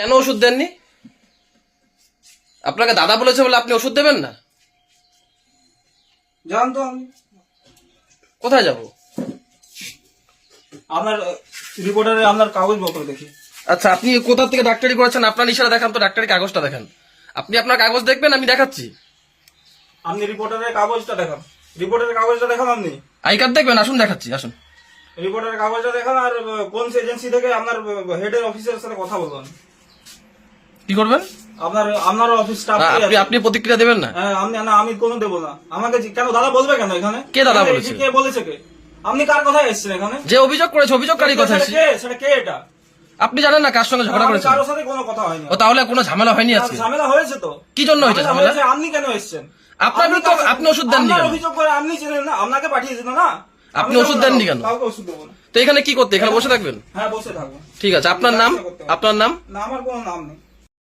কেন ওষুধ দেননি? আপনাকে দাদা বলেছে বলে আপনি ওষুধ দেবেন না? জানতো আমি। কোথায় যাব? আপনার রিপোর্টারে আপনার কাগজপত্র দেখি। আচ্ছা আপনি কোথা থেকে ডাক্তারি করেছেন? আপনার ইশারা দেখান তো ডাক্তারি কাগজটা দেখান। আপনি আপনার কাগজ দেখবেন আমি দেখাচ্ছি। আপনি রিপোর্টারের কাগজটা দেখান। রিপোর্টারের কাগজটা দেখান আপনি। আই কার্ড দেখবেন? আসুন দেখাচ্ছি আসুন। রিপোর্টারের কাগজটা দেখান আর কোন এজেন্সি থেকে আপনার হেডের অফিসের সাথে কথা বলবেন কি করবেন? আপনার আপনার অফিস স্টাফ আপনি আপনি প্রতিক্রিয়া দেবেন না? হ্যাঁ আমি না আমি কোনো দেবো না। আমাকে কেন দাদা বলবে কেন এখানে? কে দাদা বলেছে? কে বলেছে কে? আপনি কার কথায় এসেছেন এখানে? যে অভিযোগ করেছে অভিযোগকারী কথা সেটা সেটা কে এটা? আপনি জানেন না কার সঙ্গে ঝগড়া করেছেন? কারোর সাথে কোনো কথা হয়নি। ও তাহলে কোনো ঝামেলা হয়নি আজকে? ঝামেলা হয়েছে তো। কি জন্য হয়েছে ঝামেলা? আপনি কেন এসেছেন? আপনার আপনি বিরুদ্ধে আপনি ওষুধ দেননি কেন? অভিযোগ করে আপনি ছিলেন না আপনাকে পাঠিয়েছিল না? আপনি ওষুধ দেননি কেন? কাউকে ওষুধ দেবো না? তো এখানে কি করতে? এখানে বসে থাকবেন? হ্যাঁ বসে থাকব। ঠিক আছে আপনার নাম? আপনার নাম? না আমার কোনো নাম নেই।